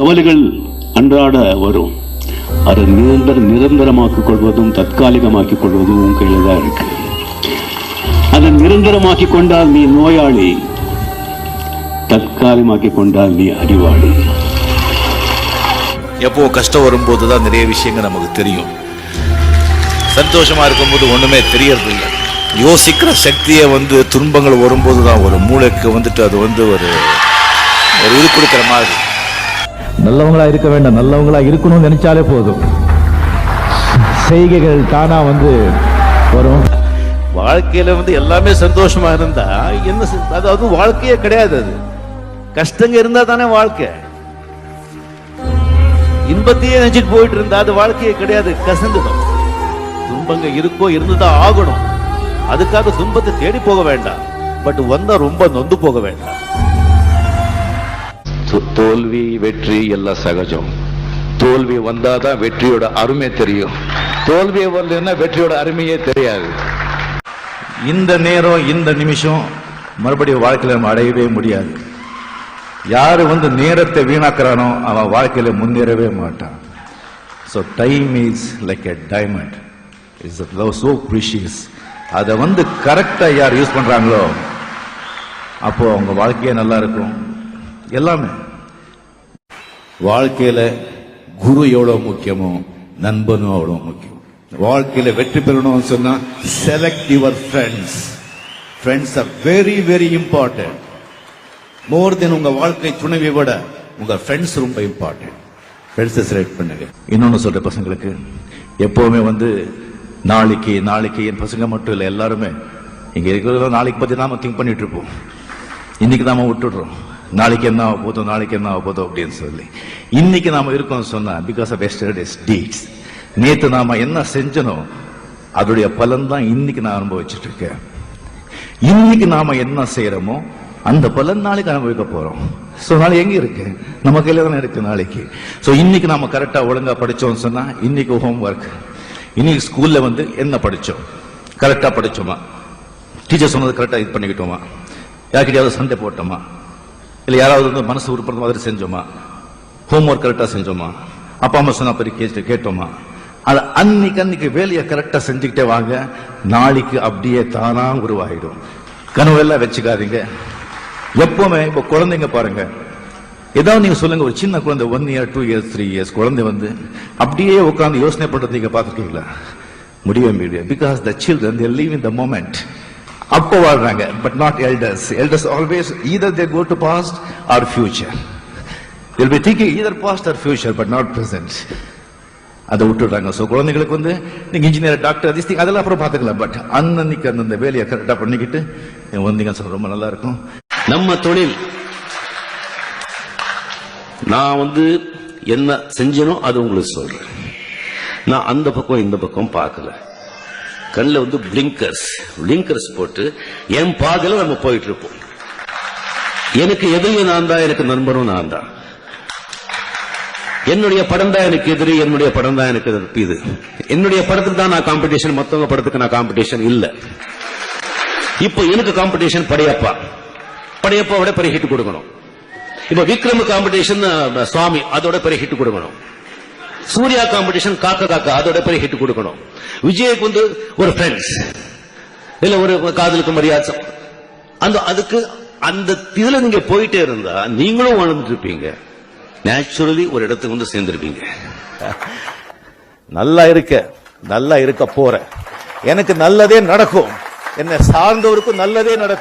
கவலைகள் அன்றாட வரும். அதை நிரந்தர நிரந்தரமாக்கிக் கொள்வதும் தற்காலிகமாக்கிக் கொள்வதும் உன் கையில் தான் இருக்கு. அதை நிரந்தரமாக்கிக் கொண்டால் நீ நோயாளி. தற்காலிகமாக்கிக் கொண்டால் நீ அறிவாளி. எப்போ கஷ்டம் வரும்போது தான் நிறைய விஷயங்கள் நமக்கு தெரியும். சந்தோஷமா இருக்கும்போது ஒண்ணுமே தெரியறது இல்லை யோசிக்கிற சக்தியை வந்து துன்பங்கள் வரும்போது தான் ஒரு மூளைக்கு வந்துட்டு அது வந்து ஒரு ஒரு இது கொடுக்குற மாதிரி. நல்லவங்களா இருக்க வேண்டாம். நல்லவங்களா இருக்கணும்னு நினைச்சாலே போதும். செய்கைகள் தானா வந்து வரும். வாழ்க்கையில வந்து எல்லாமே சந்தோஷமா இருந்தா என்ன அதாவது வாழ்க்கையே கிடையாது அது. கஷ்டங்க இருந்தா தானே வாழ்க்கை. இன்பத்தையே நினைச்சிட்டு போயிட்டு இருந்தா அது வாழ்க்கையே கிடையாது. கசந்துடும். துன்பங்க இருக்கோ இருந்துதான் ஆகணும். அதுக்காக துன்பத்தை தேடி போக வேண்டாம். பட் வந்தா ரொம்ப நொந்து போக வேண்டாம். தோல்வி வெற்றி எல்லாம் சகஜம். தோல்வி வந்தாதான் வெற்றியோட அருமை தெரியும். தோல்வியை வரலன்னா வெற்றியோட அருமையே தெரியாது. இந்த நேரம் இந்த நிமிஷம் மறுபடியும் வாழ்க்கையில் நம்ம அடையவே முடியாது. யாரு வந்து நேரத்தை வீணாக்குறானோ அவன் வாழ்க்கையில முன்னேறவே மாட்டான். So time is like a diamond is so precious அதை வந்து கரெக்டாக யார் யூஸ் பண்ணுறாங்களோ அப்போ அவங்க வாழ்க்கையே நல்லா இருக்கும். எல்லாமே. வாழ்க்கையில குரு எவ்வளவு முக்கியமோ நண்பனும் அவ்வளவு முக்கியம். வாழ்க்கையில வெற்றி பெறணும்னு சொன்னா select your friends friends are very very important more then உங்க வாழ்க்கை துணைவை விட உங்க ஃப்ரெண்ட்ஸ் ரொம்ப இம்பார்ட்டன்ட் ஃப்ரெண்ட்ஸை செலக்ட் பண்ணுங்க. இன்னொன்னு சொல்ற பசங்களுக்கு. எப்பவுமே வந்து நாளைக்கு நாளைக்கு என் பசங்க மட்டும் இல்லை எல்லாருமே. இங்க இருக்கிறதெல்லாம் நாளைக்கு பத்தி நாம திங்க் பண்ணிட்டு இருப்போம். இன்னைக்கு நாம விட்டுடுறோம். நாளைக்கு என்ன ஆக போதும் நாளைக்கு என்ன ஆக போதும் அப்படின்னு சொல்லி. இன்னைக்கு நாம இருக்கோம்னு சொன்னா பிகாஸ் ஆஃப் எஸ்டர்டேஸ் டீட்ஸ் நேத்து நாம என்ன செஞ்சனோ அதோடைய பலன் தான் இன்னைக்கு நான் அனுபவிச்சுட்டு இருக்கேன். இன்னைக்கு நாம என்ன செய்யறோமோ அந்த பலன் நாளைக்கு அனுபவிக்க போறோம். சோ நாளைக்கு எங்க இருக்கு? நம்ம கையில தானே இருக்கு நாளைக்கு. சோ இன்னைக்கு நாம கரெக்டா ஒழுங்கா படிச்சோம்னு சொன்னா இன்னைக்கு ஹோம் ஒர்க் இன்னைக்கு ஸ்கூல்ல வந்து என்ன படிச்சோம்? கரெக்டா படிச்சோமா? டீச்சர் சொன்னது கரெக்டா இது பண்ணிக்கிட்டோமா? யார்கிட்டயாவது சண்டை போட்டோமா? இல்லை யாராவது வந்து மனசு உருப்படுற மாதிரி செஞ்சோமா? ஹோம் ஒர்க் கரெக்டாக செஞ்சோமா? அப்பா அம்மா சொன்ன பற்றி கேட்டு கேட்டோமா? அது அன்னைக்கு அன்னைக்கு வேலையை கரெக்டாக செஞ்சுக்கிட்டே வாங்க நாளைக்கு அப்படியே தானாக உருவாகிடும் கனவெல்லாம் வச்சுக்காதீங்க. எப்பவுமே இப்போ குழந்தைங்க பாருங்க. ஏதாவது நீங்கள் சொல்லுங்க ஒரு சின்ன குழந்தை one year two years three years குழந்தை வந்து அப்படியே உட்காந்து யோசனை பண்ணுறது நீங்கள் பார்த்துருக்கீங்களா? முடியவே முடியாது because the children they live in the moment அப்போ வாழ்றாங்க but not elders elders always either they go to past or future will be thinking either past or future but not present அதை விட்டுடுறாங்க. ஸோ குழந்தைங்களுக்கு வந்து நீங்கள் engineer doctor this thing அதெல்லாம் அப்புறம் பார்த்துக்கலாம். பட் அன்னன்னைக்கு அந்தந்த வேலையை கரெக்டாக பண்ணிக்கிட்டு நீங்க வந்தீங்க சொல்ல ரொம்ப நல்லா இருக்கும். நம்ம தொழில். நான் வந்து என்ன செஞ்சனோ அது உங்களுக்கு சொல்றேன். நான் அந்த பக்கம் இந்த பக்கம் பார்க்கல. கண்ணில் வந்து பிளிங்கர்ஸ் பிளிங்கர்ஸ் போட்டு என் பாதையில நம்ம போயிட்டு இருப்போம் எனக்கு எதிரியும் நான் தான் எனக்கு நண்பனும் நான் தான். என்னுடைய படம் தான் எனக்கு எதிரி என்னுடைய படம் தான் எனக்கு இது. என்னுடைய படத்துக்கு தான் நான் காம்படிஷன் மத்தவங்க படத்துக்கு நான் காம்படிஷன் இல்ல. இப்போ எனக்கு காம்படிஷன் படையப்பா. படையப்பாவோட பெரிய ஹிட் கொடுக்கணும். இப்ப விக்ரம் காம்படிஷன் சுவாமி அதோட பெரிய ஹிட் கொடுக்கணும். சூர்யா காம்படிஷன் காக்க காக்கா அதோட பெரிய ஹிட் கொடுக்கணும். விஜய்க்கு வந்து ஒரு ஃப்ரெண்ட்ஸ் இல்ல ஒரு காதலுக்கு மரியாதை. அந்த அதுக்கு அந்த இதுல நீங்க போயிட்டே இருந்தா நீங்களும் வாழ்ந்துட்டு இருப்பீங்க. நேச்சுரலி ஒரு இடத்துக்கு வந்து சேர்ந்திருப்பீங்க. நல்லா இருக்க நல்லா இருக்க போற. எனக்கு நல்லதே நடக்கும். என்ன சார்ந்தவருக்கும் நல்லதே நடக்கும்.